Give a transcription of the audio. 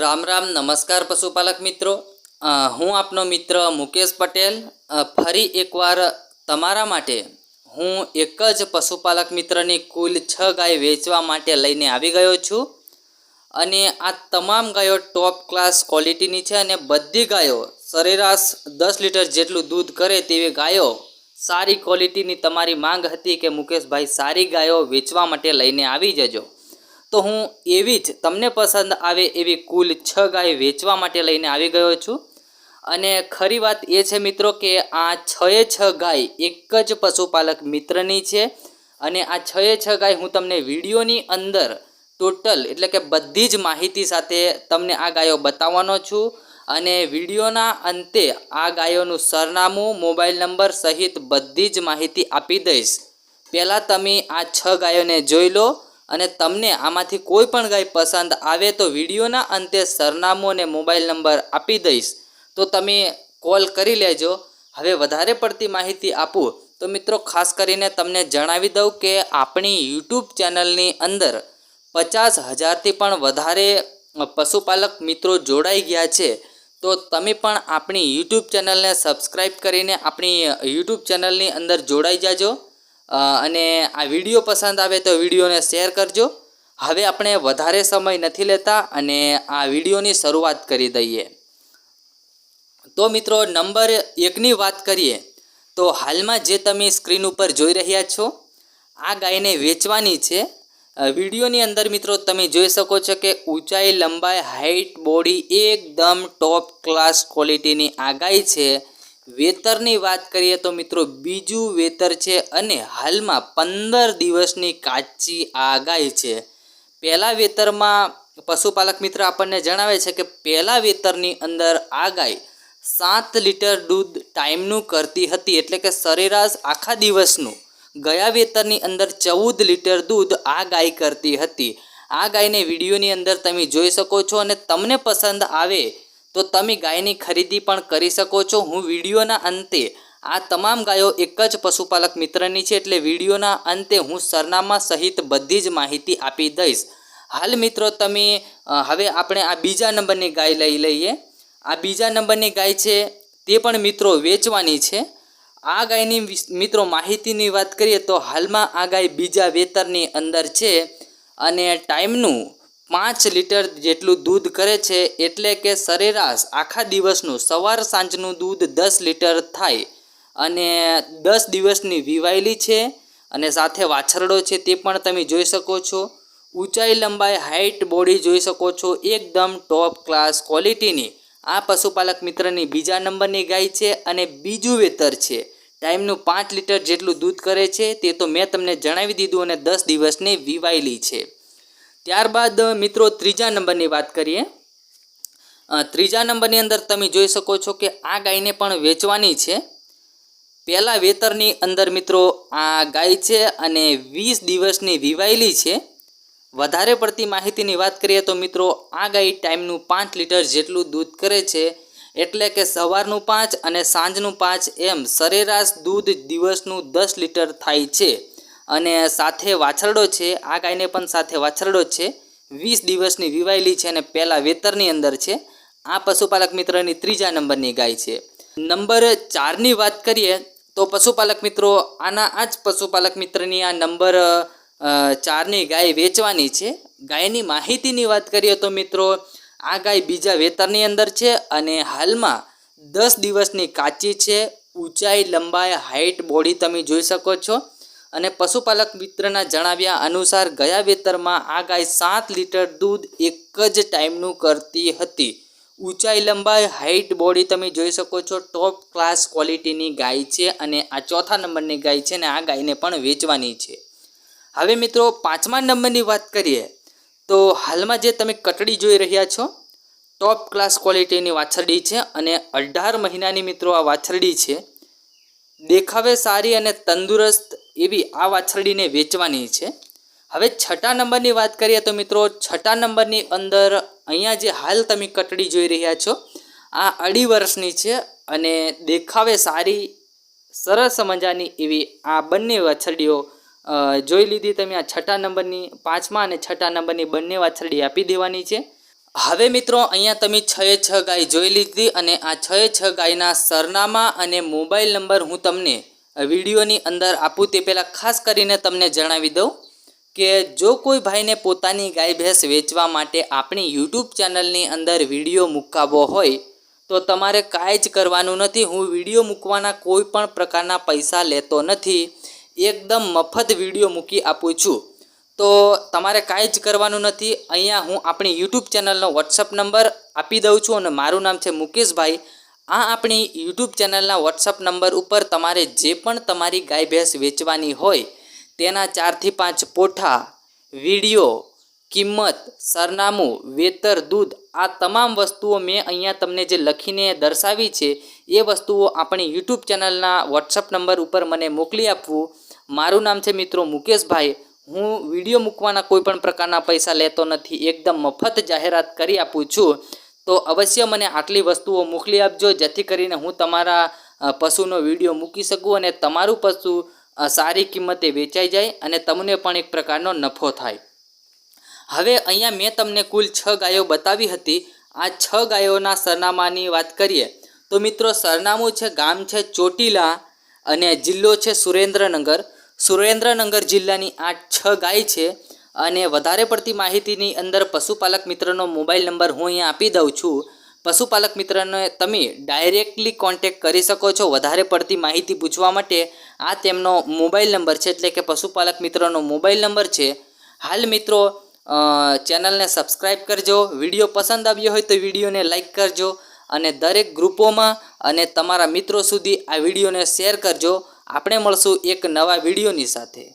રામ રામ, નમસ્કાર પશુપાલક મિત્રો. હું આપનો મિત્ર મુકેશ પટેલ. ફરી એકવાર તમારા માટે હું એક જ પશુપાલક મિત્રની કુલ છ ગાય વેચવા માટે લઈને આવી ગયો છું. અને આ તમામ ગાયો ટોપ ક્લાસ ક્વોલિટીની છે અને બધી ગાયો સરેરાશ દસ લીટર જેટલું દૂધ કરે તેવી ગાયો સારી ક્વોલિટીની તમારી માંગ હતી કે મુકેશભાઈ સારી ગાયો વેચવા માટે લઈને આવી જજો. તો હું એવી જ તમને પસંદ આવે એવી કુલ છ ગાય વેચવા માટે લઈને આવી ગયો છું. અને ખરી વાત એ છે મિત્રો કે આ છએ છ ગાય એક જ પશુપાલક મિત્રની છે. અને આ છએ છ ગાય હું તમને વિડીયોની અંદર ટોટલ એટલે કે બધી જ માહિતી સાથે તમને આ ગાયો બતાવવાનો છું. અને વિડીયોના અંતે આ ગાયોનું સરનામું, મોબાઈલ નંબર સહિત બધી જ માહિતી આપી દઈશ. પહેલાં તમે આ છ ગાયોને જોઈ લો. અને તમને આમાંથી કોઈ પણ ગાય પસંદ આવે તો વિડીયોના અંતે સરનામું અને મોબાઈલ નંબર આપી દઈશ. તો તમે કોલ કરી લેજો. હવે વધારે પડતી માહિતી આપું. તો મિત્રો, ખાસ કરીને તમને જણાવી દઉં કે આપણી યુટ્યુબ ચેનલની અંદર પચાસ હજારથી પણ વધારે પશુપાલક મિત્રો જોડાઈ ગયા છે. તો તમે પણ આપણી યુટ્યુબ ચેનલને સબસ્ક્રાઈબ કરીને આપણી યુટ્યુબ ચેનલની અંદર જોડાઈ જાજો. અને આ વીડિયો પસંદ આવે તો વિડીયોને શેર કરજો. હવે આપણે વધારે સમય નથી લેતા અને આ વિડીયોની શરૂઆત કરી દઈએ. તો મિત્રો, નંબર એકની વાત કરીએ, તો હાલમાં જે તમે સ્ક્રીન ઉપર જોઈ રહ્યા છો, આ ગાયને વેચવાની છે. વિડીયોની અંદર મિત્રો, તમે જોઈ શકો છો કે ઊંચાઈ, લંબાઈ હાઇટ બોડી એકદમ ટોપ ક્લાસ ક્વોલિટીની આ ગાય છે. વેતરની વાત કરીએ તો મિત્રો બીજું વેતર છે અને હાલમાં પંદર દિવસની કાચી આ ગાય છે. પહેલાં વેતરમાં પશુપાલક મિત્ર આપણને જણાવે છે કે પહેલાં વેતરની અંદર આ ગાય સાત લીટર દૂધ ટાઈમનું કરતી હતી એટલે કે સરેરાશ આખા દિવસનું. ગયા વેતરની અંદર ચૌદ લીટર દૂધ આ ગાય કરતી હતી. આ ગાયને વિડીયોની અંદર તમે જોઈ શકો છો અને તમને પસંદ આવે તો તમે ગાયની ખરીદી પણ કરી શકો છો. હું વિડીયોના અંતે આ તમામ ગાયો એક જ પશુપાલક મિત્રની છે એટલે વિડીયોના અંતે હું સરનામા સહિત બધી જ માહિતી આપી દઈશ. હાલ મિત્રો તમે હવે આપણે આ બીજા નંબરની ગાય લઈ લઈએ. આ બીજા નંબરની ગાય છે તે પણ મિત્રો વેચવાની છે. આ ગાયની મિત્રો માહિતીની વાત કરીએ તો હાલમાં આ ગાય બીજા વેતરની અંદર છે અને ટાઈમનું પાંચ લીટર જેટલું દૂધ કરે છે એટલે કે સરેરાશ આખા દિવસનું સવાર સાંજનું દૂધ દસ લીટર થાય અને દસ દિવસની વિવાયેલી છે અને સાથે વાછરડો છે તે પણ તમે જોઈ શકો છો. ઊંચાઈ લંબાઈ હાઇટ બોડી જોઈ શકો છો. એકદમ ટોપ ક્લાસ ક્વોલિટીની આ પશુપાલક મિત્રની બીજા નંબરની ગાય છે અને બીજું વેતર છે. ટાઈમનું પાંચ લીટર જેટલું દૂધ કરે છે તે તો મેં તમને જણાવી દીધું અને દસ દિવસની વિવાયેલી છે. ત્યારબાદ, મિત્રો, ત્રીજા નંબરની વાત કરીએ. ત્રીજા નંબરની અંદર તમે જોઈ શકો છો કે આ ગાયને પણ વેચવાની છે. પહેલાં વેતરની અંદર, મિત્રો, આ ગાય છે અને વીસ દિવસની વિવાયેલી છે. વધારે પડતી માહિતીની વાત કરીએ તો, મિત્રો, આ ગાય ટાઈમનું પાંચ લીટર જેટલું દૂધ કરે છે. એટલે કે સવારનું પાંચ અને સાંજનું પાંચ એમ સરેરાશ દૂધ દિવસનું દસ લીટર થાય છે. અને સાથે વાછરડો છે, આ ગાયને પણ સાથે વાછરડો છે. વીસ દિવસની વિવાયેલી છે અને પહેલાં વેતરની અંદર છે. આ પશુપાલક મિત્રની ત્રીજા નંબરની ગાય છે. નંબર ચારની વાત કરીએ, તો પશુપાલક મિત્રો, આના આ જ પશુપાલક મિત્રની આ નંબર ચારની ગાય વેચવાની છે. ગાયની માહિતીની વાત કરીએ તો મિત્રો, આ ગાય બીજા વેતરની અંદર છે અને હાલમાં દસ દિવસની કાચી છે. ઊંચાઈ, લંબાઈ હાઇટ બોડી તમે જોઈ શકો છો. અને પશુપાલક મિત્રના જણાવ્યા અનુસાર ગયા વેતરમાં આ ગાય સાત લીટર દૂધ એક જ ટાઈમનું કરતી હતી. ઊંચાઈ લંબાઈ હાઇટ બોડી તમે જોઈ શકો છો ટોપ ક્લાસ ક્વોલિટીની ગાય છે અને આ ચોથા નંબરની ગાય છે ને આ ગાયને પણ વેચવાની છે. હવે મિત્રો પાંચમા નંબરની વાત કરીએ, તો હાલમાં જે તમે કટડી જોઈ રહ્યા છો ટોપ ક્લાસ ક્વોલિટીની વાછરડી છે અને અઢાર મહિનાની મિત્રો આ વાછરડી છે. દેખાવે સારી અને તંદુરસ્ત એવી આ વાછરડીને વેચવાની છે. હવે છઠ્ઠા નંબરની વાત કરીએ તો મિત્રો, છઠ્ઠા નંબરની અંદર અહીંયા જે હાલ તમે કટડી જોઈ રહ્યા છો, આ અઢી વર્ષની છે અને દેખાવે સારી, સરસ મજાની એવી આ બંને વાછરડીઓ જોઈ લીધી તમે આ છઠ્ઠા નંબરની પાંચમા અને છઠ્ઠા નંબરની બંને વાછરડી આપી દેવાની છે. હવે મિત્રો, અહીંયા તમે છ એ છ ગાય જોઈ લીધી અને આ છ એ છ ગાયના સરનામા અને મોબાઈલ નંબર હું તમને વિડીયોની અંદર આપું તે પહેલાં ખાસ કરીને તમને જણાવી દઉં કે જો કોઈ ભાઈને પોતાની ગાય ભેંસ વેચવા માટે આપણી યુટ્યુબ ચેનલની અંદર વીડિયો મૂકાવવો હોય, તો તમારે કાંઈ જ કરવાનું નથી. હું વીડિયો મૂકવાના કોઈ પણ પ્રકારના પૈસા લેતો નથી. એકદમ મફત વીડિયો મૂકી આપું છું. તો તમારે કાંઈ જ કરવાનું નથી. અહીંયા હું આપણી યુટ્યુબ ચેનલનો વોટ્સઅપ નંબર આપી દઉં છું અને મારું નામ છે મુકેશભાઈ. આ આપણી યુટ્યુબ ચેનલના વોટ્સઅપ નંબર ઉપર તમારે જે પણ તમારી ગાય ભેંસ વેચવાની હોય, તેના ચારથી પાંચ પોઠા, વીડિયો, કિંમત, સરનામું, વેતર, દૂધ, આ તમામ વસ્તુઓ મેં અહીંયા તમને જે લખીને દર્શાવી છે, એ વસ્તુઓ આપણી યુટ્યુબ ચેનલના વોટ્સઅપ નંબર ઉપર મને મોકલી આપવું. મારું નામ છે મિત્રો મુકેશભાઈ. હું વીડિયો મૂકવાના કોઈપણ પ્રકારના પૈસા લેતો નથી. એકદમ મફત જાહેરાત કરી આપું છું. તો અવશ્ય મને આટલી વસ્તુઓ મોકલી આપજો, જેથી કરીને હું તમારા પશુનો વીડિયો મૂકી શકું અને તમારું પશુ સારી કિંમતે વેચાઈ જાય અને તમને પણ એક પ્રકારનો નફો થાય. હવે અહીંયા મેં તમને કુલ છ ગાયો બતાવી હતી. આ છ ગાયોના સરનામાની વાત કરીએ, તો મિત્રો સરનામું છે ગામ છે ચોટીલા અને જિલ્લો છે સુરેન્દ્રનગર. સુરેન્દ્રનગર જિલ્લાની આ છ ગાય છે. અને વધારે પડતી માહિતીની અંદર પશુપાલક મિત્રનો મોબાઈલ નંબર હું અહીંયા આપી દઉં છું. પશુપાલક મિત્રને તમે ડાયરેક્ટલી કોન્ટેક કરી શકો છો વધારે પડતી માહિતી પૂછવા માટે. આ તેમનો મોબાઈલ નંબર છે, એટલે કે પશુપાલક મિત્રનો મોબાઈલ નંબર છે. હાલ મિત્રો ચેનલને સબસ્ક્રાઈબ કરજો. વીડિયો પસંદ આવ્યો હોય તો વિડીયોને લાઇક કરજો અને દરેક ગ્રુપોમાં અને તમારા મિત્રો સુધી આ વિડીયોને શેર કરજો. આપણે મળશું એક નવા વિડીયોની સાથે.